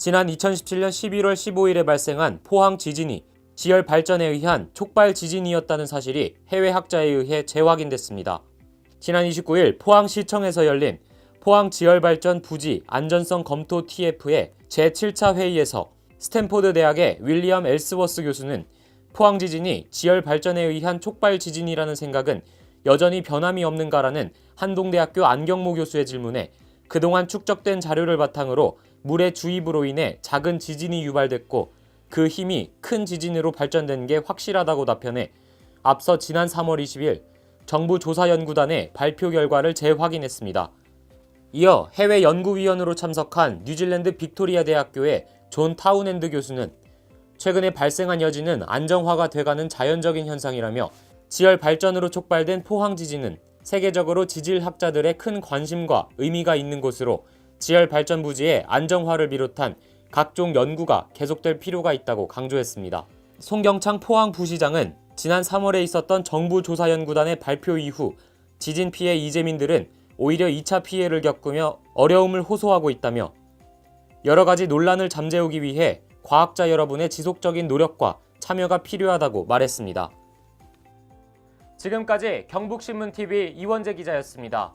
지난 2017년 11월 15일에 발생한 포항 지진이 지열 발전에 의한 촉발 지진이었다는 사실이 해외 학자에 의해 재확인됐습니다. 지난 29일 포항시청에서 열린 포항 지열발전 부지 안전성 검토 TF의 제7차 회의에서 스탠포드 대학의 윌리엄 엘스워스 교수는 포항 지진이 지열 발전에 의한 촉발 지진이라는 생각은 여전히 변함이 없는가라는 한동대학교 안경모 교수의 질문에 그동안 축적된 자료를 바탕으로 물의 주입으로 인해 작은 지진이 유발됐고 그 힘이 큰 지진으로 발전된 게 확실하다고 답변해 앞서 지난 3월 20일 정부 조사연구단의 발표 결과를 재확인했습니다. 이어 해외 연구위원으로 참석한 뉴질랜드 빅토리아 대학교의 존 타운핸드 교수는 최근에 발생한 여진은 안정화가 돼가는 자연적인 현상이라며 지열 발전으로 촉발된 포항 지진은 세계적으로 지질학자들의 큰 관심과 의미가 있는 곳으로 지열 발전 부지의 안정화를 비롯한 각종 연구가 계속될 필요가 있다고 강조했습니다. 송경창 포항 부시장은 지난 3월에 있었던 정부 조사 연구단의 발표 이후 지진 피해 이재민들은 오히려 2차 피해를 겪으며 어려움을 호소하고 있다며 여러 가지 논란을 잠재우기 위해 과학자 여러분의 지속적인 노력과 참여가 필요하다고 말했습니다. 지금까지 경북신문TV 이원재 기자였습니다.